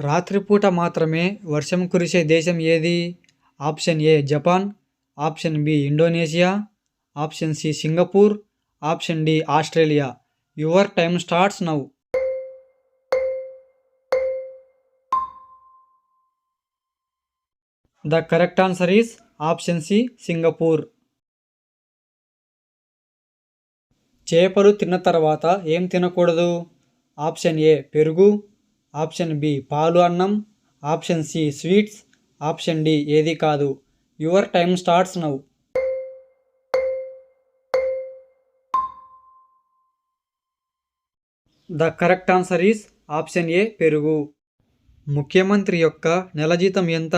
రాత్రిపూట మాత్రమే వర్షం కురిసే దేశం ఏది? Option A Japan option B Indonesia option C Singapore option D Australia. Your time starts now. The correct answer is option C Singapore. చేపలు తిన్న తర్వాత ఏం తినకూడదు? ఆప్షన్ ఏ పెరుగు ఆప్షన్ బి పాలు అన్నం option C sweets option D ఏది కాదు. Your time starts now. The correct answer is option A పెరుగు. ముఖ్యమంత్రి యొక్క నెల జీతం ఎంత?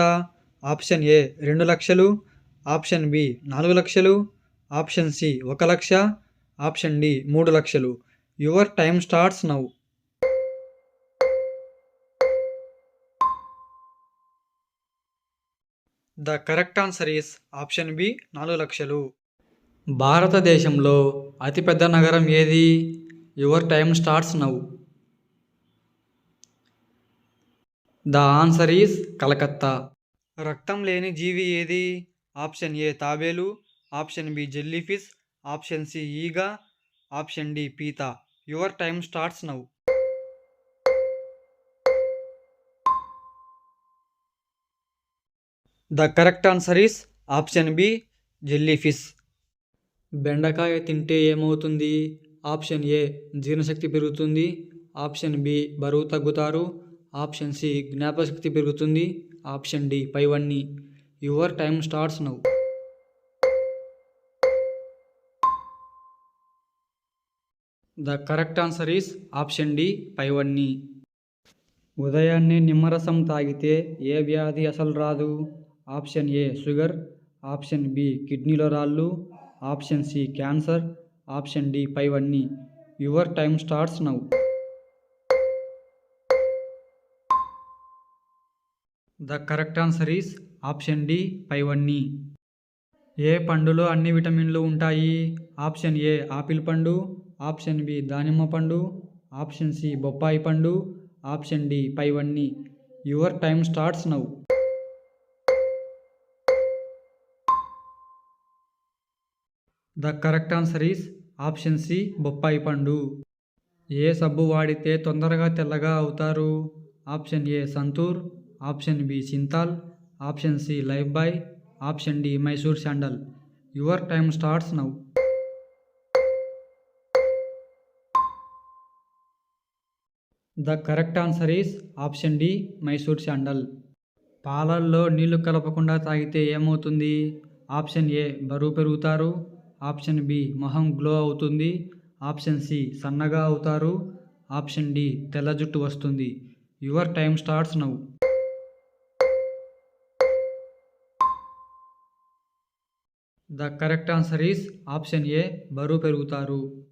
ఆప్షన్ ఏ రెండు లక్షలు ఆప్షన్ బి నాలుగు లక్షలు ఆప్షన్ సి ఒక లక్ష ఆప్షన్ డి మూడు లక్షలు. Your time starts now. The correct answer is option B నాలుగు లక్షలు. భారతదేశంలో అతిపెద్ద నగరం ఏది? Your time starts now. The answer is Calcutta. రక్తం లేని జీవి ఏది? ఆప్షన్ ఏ తాబేలు option B jellyfish option C ఈగ ఆప్షన్ డి పీత. Your time starts now. The correct answer is option B jellyfish బెండకాయ తింటే ఏమవుతుంది? ఆప్షన్ ఏ జీర్ణశక్తి పెరుగుతుంది. ఆప్షన్ బి బరువు తగ్గుతారు. ఆప్షన్ సి జ్ఞాపశక్తి పెరుగుతుంది. ఆప్షన్ డి పైవన్నీ. Your time starts now the correct answer is option D పైవన్నీ. ఉదయాన్నే నిమ్మరసం తాగితే ఏ వ్యాధి అసలు రాదు? Option A sugar option B కిడ్నీలో రాళ్ళు option C cancer option D పైవన్నీ. Your time starts now. The correct answer is option D పైవన్నీ. ఏ పండులో అన్ని విటమిన్లు ఉంటాయి? ఆప్షన్ ఏ ఆపిల్ పండు ఆప్షన్ బి దానిమ్మ పండు ఆప్షన్ సి బొప్పాయి పండు ఆప్షన్ డి పైవన్నీ. Your time starts now. The correct answer is option C బొప్పాయి పండు. ఏ సబ్బు వాడితే తొందరగా తెల్లగా అవుతారు? Option A Santoor option B Cinthol option C Lifebuoy option D Mysore sandal. Your time starts now. The correct answer is option D Mysore sandal. పాలల్లో నీళ్ళు కలపకుండా తాగితే ఏమవుతుంది? ఆప్షన్ ఏ బరువు పెరుగుతారు. ఆప్షన్ బి మొహం గ్లో అవుతుంది. ఆప్షన్ సి సన్నగా అవుతారు. ఆప్షన్ డి తెల్ల జుట్టు వస్తుంది. Your time starts now. The correct answer is option A బరువు పెరుగుతారు.